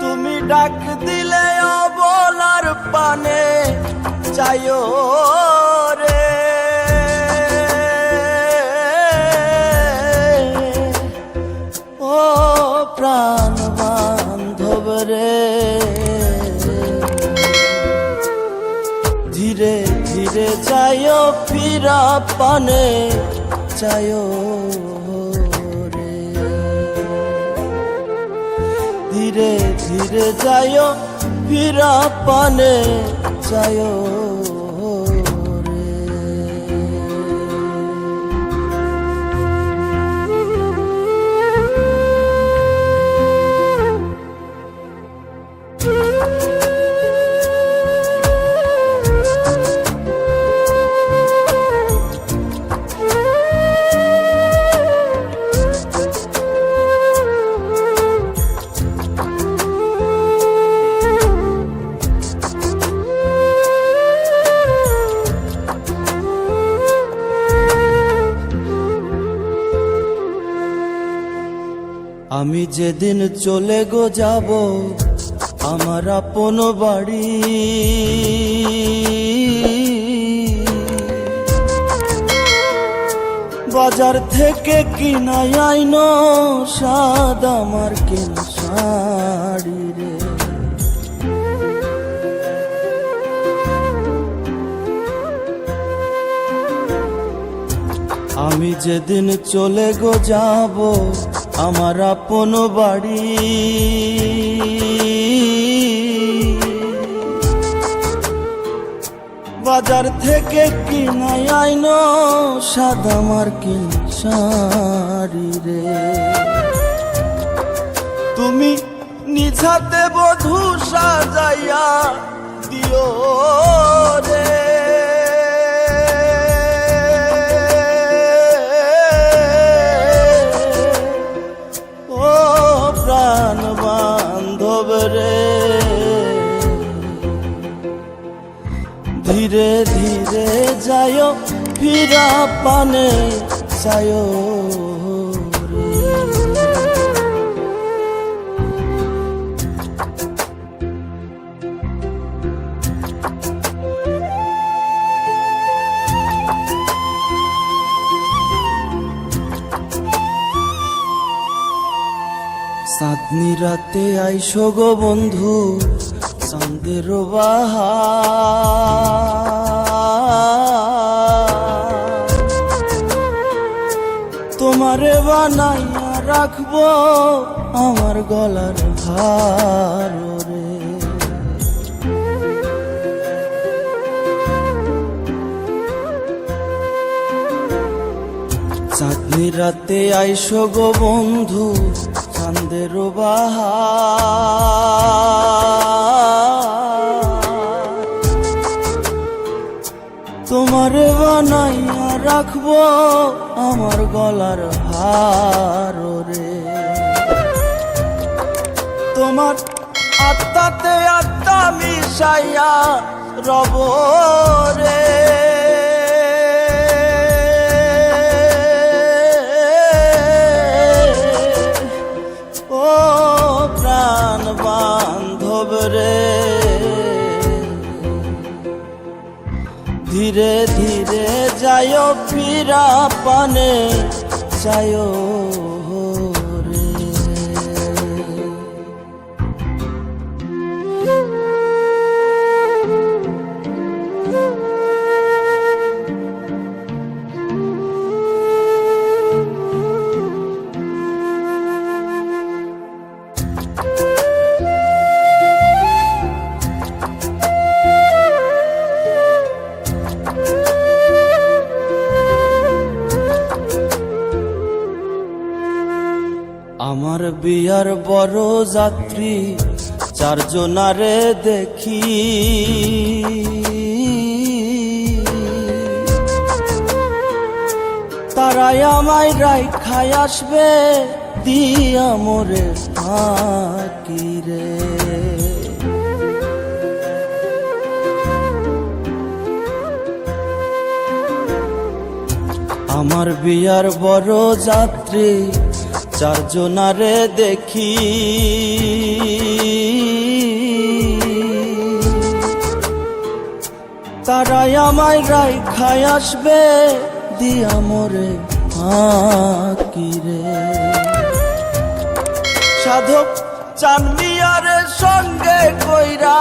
তুমি ডাক দিলে অবলার পানে, চাইও রে। ও প্রাণ বান্ধব রে। ধীরে ধীরে যাইও ফিরা পানে চাইও রে। ধীরে ধীরে যায় ফিরা পানে যাইও। আমি যেদিন চলে গো যাব, আমার আপন বাড়ি। বাজার থেকে কিনাই আইন, সাদ আমার কেন আমি যেদিন চলে গো যাব, আমার আপন বাড়ি। বাজার থেকে কিনাই আইন, সাদা মার্কিন শাড়ি রে। তুমি নিঝাতে বধু সাজাইয়া দিও রে। ফিরা পানে যায় সাদনি রাতে আইসো গো বন্ধু চাঁদের বাহার। রাখব আমার গলার হার রে। চাঁদনি রাতে আইসো গো বন্ধু চাঁদের তোমারে বানাইয়া রাখব আমার গলার রে। তোমার আত্মাতে আত্মা মিশাইয়া রব রে। ও প্রাণ বান্ধব রে। ধীরে ধীরে যায় ফিরা পানে। যায় বিয়ার বড় যাত্রী, চারজনারে দেখি। তারাই আমায় রাই খাই আসবে, দিয়া মোরে রে। আমার বিয়ার বড় যাত্রী চারজনারে দেখি। তারাই আমায় রাই খায় আসবে দিয়া মোরে আকিরে সাধক চান্দিয়ারে সঙ্গে কইরা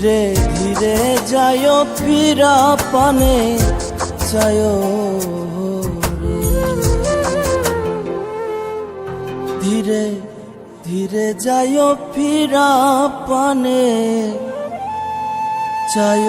ধীরে ধীরে যায় পীরা পানে যায় ধীরে ধীরে যায় ফিরা পানে চায়